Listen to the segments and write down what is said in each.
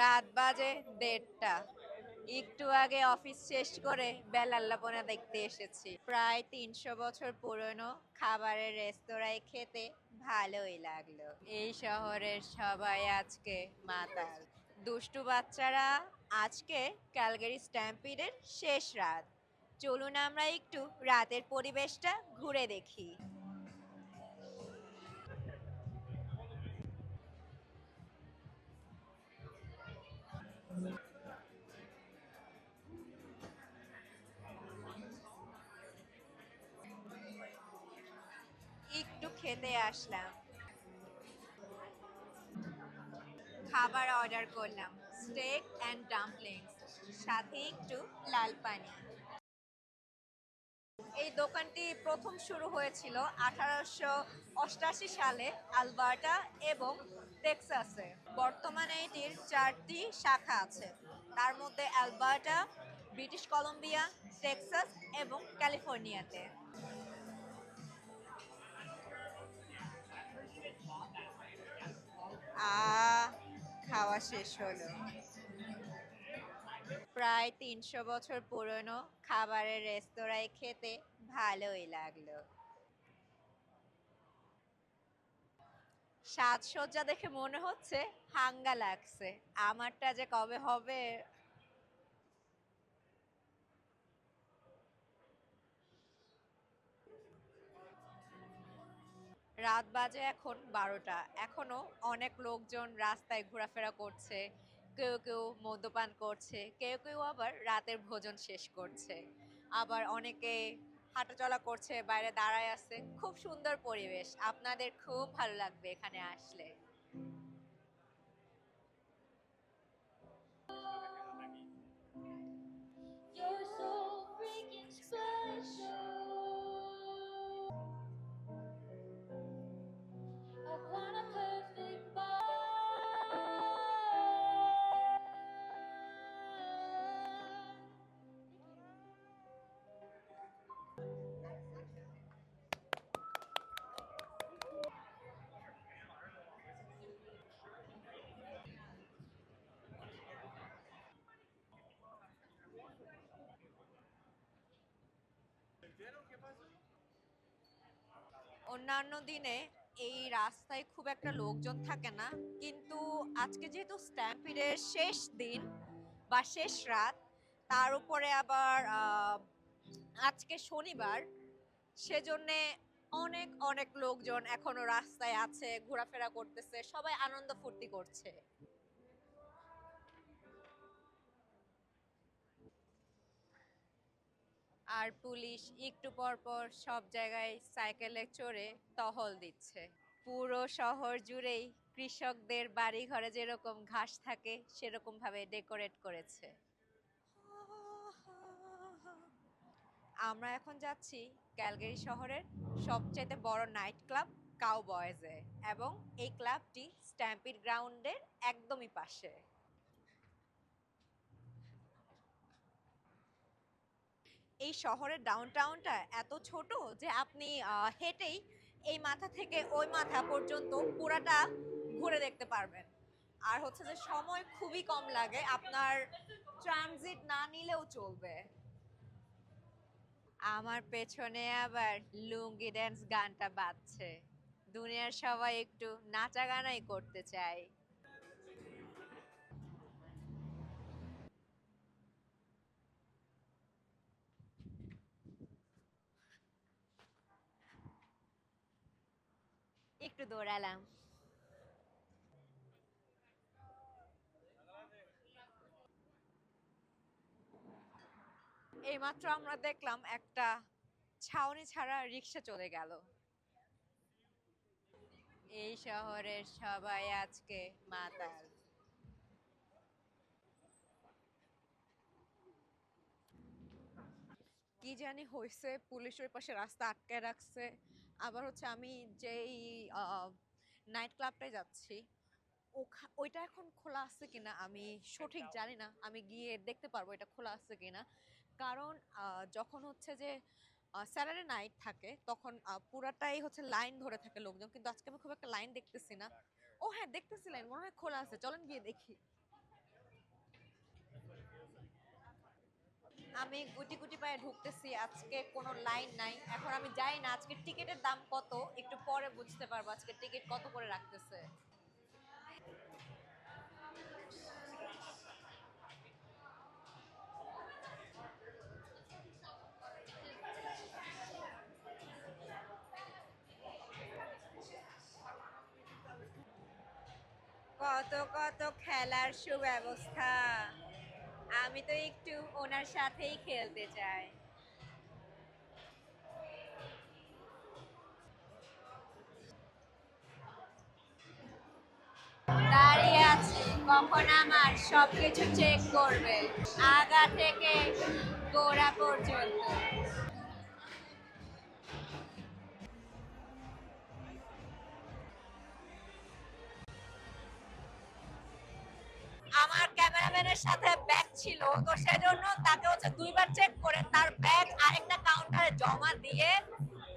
রাত বাজে দেড়টা। একটু আগে অফিস শেষ করে বেলাল্লাপনা দেখতে এসেছি। প্রায় তিনশো বছর পুরনো খাবারের রেস্তোরাঁয় খেতে ভালোই লাগল। এই শহরের সবাই আজকে মাতাল। দুষ্টু বাচ্চারা আজকে ক্যালগারি স্ট্যাম্পিডের শেষ রাত। চলুন আমরা একটু রাতের পরিবেশটা ঘুরে দেখি। খেতে আসলাম। খাবার অর্ডার করলাম। স্টেক অ্যান্ড ডাম্পলিংস সাথে একটু লাল পানি। এই দোকানটি প্রথম শুরু হয়েছিল আঠারোশো অষ্টাশি সালে আলবার্টা এবং টেক্সাসে। বর্তমানে এটির চারটি শাখা আছে। তার মধ্যে অ্যালবার্টা ব্রিটিশ কলম্বিয়া, টেক্সাস এবং ক্যালিফোর্নিয়াতে। খাওয়া শেষ হলো। প্রায় তিনশো বছর পুরনো খাবারের রেস্তোরাঁয় খেতে ভালোই লাগল। সাজসজ্জা দেখে মনে হচ্ছে হাঙ্গা লাগছে। আমারটা যে কবে হবে রাত বাজে এখন বারোটা। এখনও অনেক লোকজন রাস্তায় ঘোরাফেরা করছে, কেউ কেউ মদ্যপান করছে, কেউ কেউ আবার রাতের ভোজন শেষ করছে। আবার অনেকে হাঁটাচলা করছে, বাইরে দাঁড়ায় আছে। খুব সুন্দর পরিবেশ। আপনাদের খুব ভালো লাগবে এখানে আসলে। অন্যান্য দিনে এই রাস্তায় খুব একটা লোকজন থাকে না, কিন্তু আজকে যেহেতু স্ট্যাম্পিডের শেষ দিন বা শেষ রাত, তার উপরে আবার আজকে শনিবার, সেজন্যে অনেক অনেক লোকজন এখনও রাস্তায় আছে, ঘোরাফেরা করতেছে, সবাই আনন্দ ফুর্তি করছে। আর পুলিশ একটু পর পর সব জায়গায় সাইকেলে চড়ে টহল দিচ্ছে। পুরো শহর জুড়েই কৃষকদের বাড়ি ঘরে যেরকম ঘাস থাকে সেরকম ভাবে ডেকোরেট করেছে। আমরা এখন যাচ্ছি ক্যালগেরি শহরের সবচেয়ে বড় নাইট ক্লাব কাউ বয়েজে এবং এই ক্লাবটি স্ট্যাম্পিড গ্রাউন্ডের একদমই পাশে। এই শহরের ডাউনটাউনটা এত ছোট যে আপনি হেঁটেই এই মাথা থেকে ওই মাথা পর্যন্ত পুরাটা ঘুরে দেখতে পারবেন। আর হচ্ছে যে সময় খুবই কম লাগে, আপনার ট্রানজিট না নিলেও চলবে। আমার পেছনে আবার লুঙ্গি ড্যান্স গানটা বাজছে। দুনিয়ার সবাই একটু নাচা গানাই করতে চায়। একটু দৌড়ালাম। এইমাত্র আমরা দেখলাম একটা ছাউনি ছাড়া রিক্সা চলে গেল। এই শহরের সবাই আজকে মাতাল। কি জানি হয়েছে পুলিশের পাশে রাস্তা আটকে রাখছে। আবার হচ্ছে আমি যেই নাইট ক্লাবটায় যাচ্ছি ওখা- ওইটা এখন খোলা আছে কিনা আমি সঠিক জানি না। আমি গিয়ে দেখতে পারব এটা খোলা আছে কিনা। কারণ যখন হচ্ছে যে স্যাটারডে নাইট থাকে তখন পুরাটাই হচ্ছে লাইন ধরে থাকে লোকজন। কিন্তু আজকে আমি খুব একটা লাইন দেখতেছি না। ও হ্যাঁ দেখতেছি লাইন মনে হয় খোলা আছে। চলেন গিয়ে দেখি। আমি গুটি গুটি পায়ে ঢুকতেছি, আজকে কোনো লাইন নাই। এখন আমি যাই না, আজকে টিকিটের দাম কত? একটু পরে বুঝতে পারব আজকে টিকিট কত করে রাখতেছে। কত কত খেলার সুব্যবস্থা। আমি তো একটু ওনার সাথেই খেলতে চাই। দাঁড়িয়ে আছি, কখন আমার সবকিছু চেক করবে। আগা থেকে গোড়া পর্যন্ত। আমার সাথে ব্যাগ ছিল, তো সেজন্য তাকে হচ্ছে দুইবার চেক করে তার ব্যাগ আরেকটা কাউন্টারে জমা দিয়ে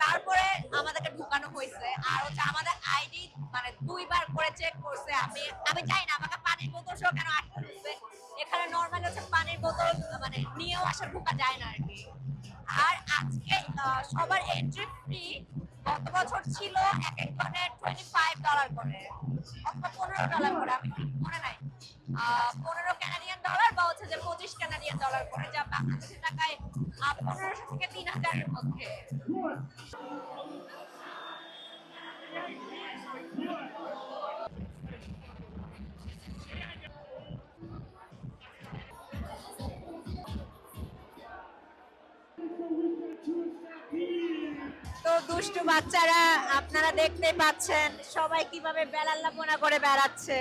তারপরে আমাদেরকে ঢুকানো হয়েছে। আর হচ্ছে আমাদের আইডি মানে দুইবার করে চেক করছে। আমি আমি চাই না, আমাকে পানির বোতল সহ কেন আটকে দিচ্ছে? এখানে নর্মালি হচ্ছে পানির বোতল মানে নিয়েও আসা ঢুকা যায় না আর কি আর আজকে সবার এন্ট্রি ফ্রি গত বছর ছিল এক একজনের টোয়েন্টি ফাইভ ডলার করে, অথবা পনেরো ডলার করে, আমি মনে নাই। পনেরো ক্যানাডিয়ান ডলার বা হচ্ছে যে পঁচিশ ক্যানাডিয়ান ডলার করে যা বাংলাদেশি টাকায় পনেরোশো থেকে তিন হাজারের মধ্যে। তো দুষ্টু বাচ্চারা, আপনারা দেখতে পাচ্ছেন সবাই কীভাবে বেলাল্লাপনা করে বেড়াচ্ছে।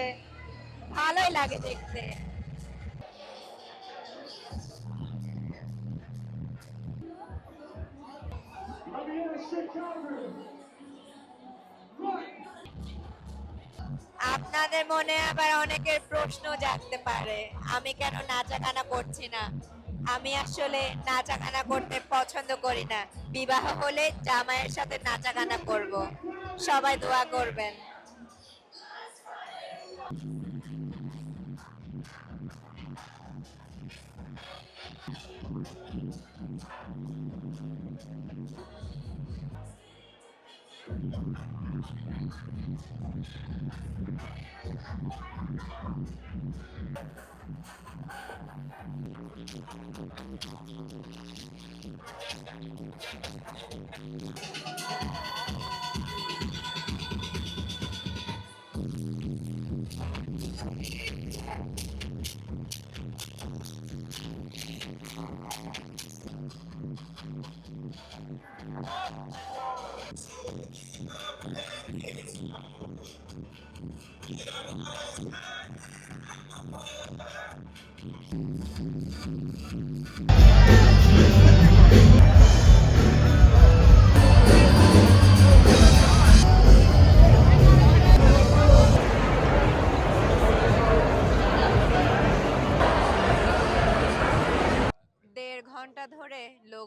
ভালোই লাগে দেখতে। আপনাদের মনে আবার অনেকের প্রশ্ন জাগতে পারে, আমি কেন নাচাগানা করছি না? আমি আসলে নাচাগানা করতে পছন্দ করি না। বিবাহ হলে জামাইয়ের সাথে নাচাগানা করব। সবাই দোয়া করবেন।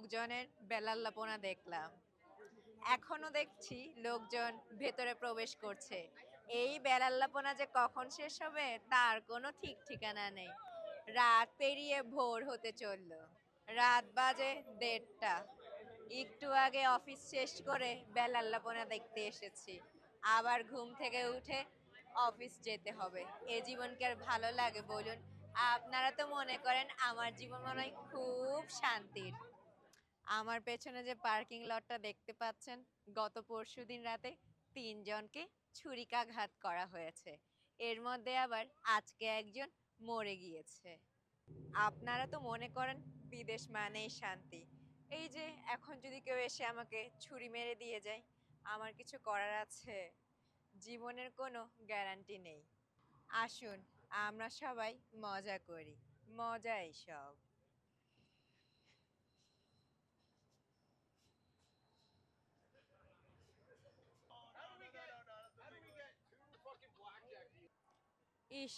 লোকজনের বেলাল্লাপনা দেখলাম। এখনও দেখছি লোকজন ভেতরে প্রবেশ করছে। এই বেলাল্লাপনা যে কখন শেষ হবে, তার কোনো ঠিক ঠিকানা নেই। রাত পেরিয়ে ভোর হতে চলল। রাত বাজে দেড়টা। একটু আগে অফিস শেষ করে বেলাল্লাপনা দেখতে এসেছি। আবার ঘুম থেকে উঠে অফিস যেতে হবে। এ জীবনকে আর ভালো লাগে বলুন? আপনারা তো মনে করেন আমার জীবন মনে হয় খুব শান্তির। আমার পেছনে যে পার্কিং লটটা দেখতে পাচ্ছেন, গত পরশুদিন রাতে তিনজনকে ছুরিকাঘাত করা হয়েছে। এর মধ্যে আবার আজকে একজন মরে গিয়েছে। আপনারা তো মনে করেন বিদেশ মানেই শান্তি। এই যে এখন যদি কেউ এসে আমাকে ছুরি মেরে দিয়ে যায়, আমার কিছু করার আছে? জীবনের কোনো গ্যারান্টি নেই। আসুন, আমরা সবাই মজা করি। মজাই সব। ইস,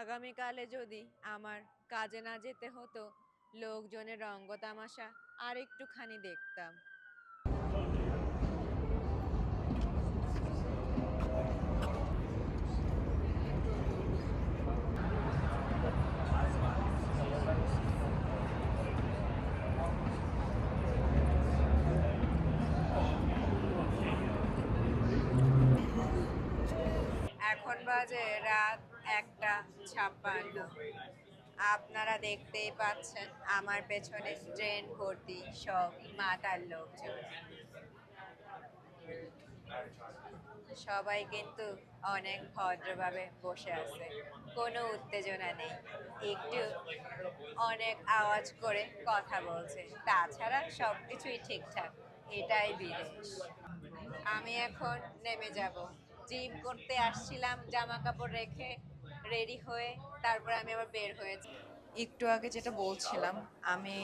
আগামীকালে যদি আমার কাজে না যেতে হতো, লোকজনের রঙ্গ তামাশা আর একটুখানি দেখতাম। এখন বাজে রাত ছাপ্পান্ন। আপনারা দেখতেই পাচ্ছেন, আমার পেছনে ট্রেন ভর্তি সব মাতার লোকজন। সবাই কিন্তু অনেক ভদ্রভাবে বসে আছে, কোনো উত্তেজনা নেই। একটু অনেক আওয়াজ করে কথা বলছে, তাছাড়া সব কিছুই ঠিকঠাক, এটাই বিদেশ। আমি এখন নেমে যাব। জিম করতে আসছিলাম, জামা কাপড় রেখে রেডি হয়ে তারপর আমি আবার বের হয়েছি একটু আগে যেটা বলছিলাম, আমি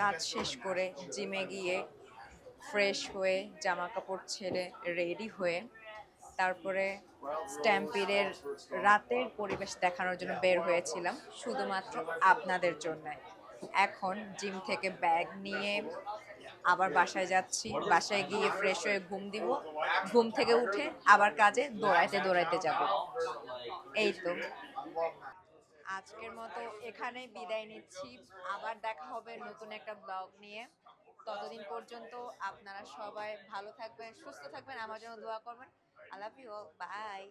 কাজ শেষ করে জিমে গিয়ে ফ্রেশ হয়ে জামা কাপড় ছেড়ে রেডি হয়ে তারপরে স্ট্যাম্পিডের রাতের পরিবেশ দেখানোর জন্য বের হয়েছিলাম, শুধুমাত্র আপনাদের জন্য এখন জিম থেকে ব্যাগ নিয়ে আবার বাসায় যাচ্ছি, বাসায় গিয়ে ফ্রেশ হয়ে ঘুম দিব, ঘুম থেকে উঠে আবার কাজে দৌড়াইতে দৌড়াইতে যাব। এই তো আজকের মতো এখানে বিদায় নিচ্ছি। আবার দেখা হবে নতুন একটা ব্লগ নিয়ে। ততদিন পর্যন্ত আপনারা সবাই ভালো থাকবেন, সুস্থ থাকবেন, আমার জন্য দোয়া করবেন। I love you by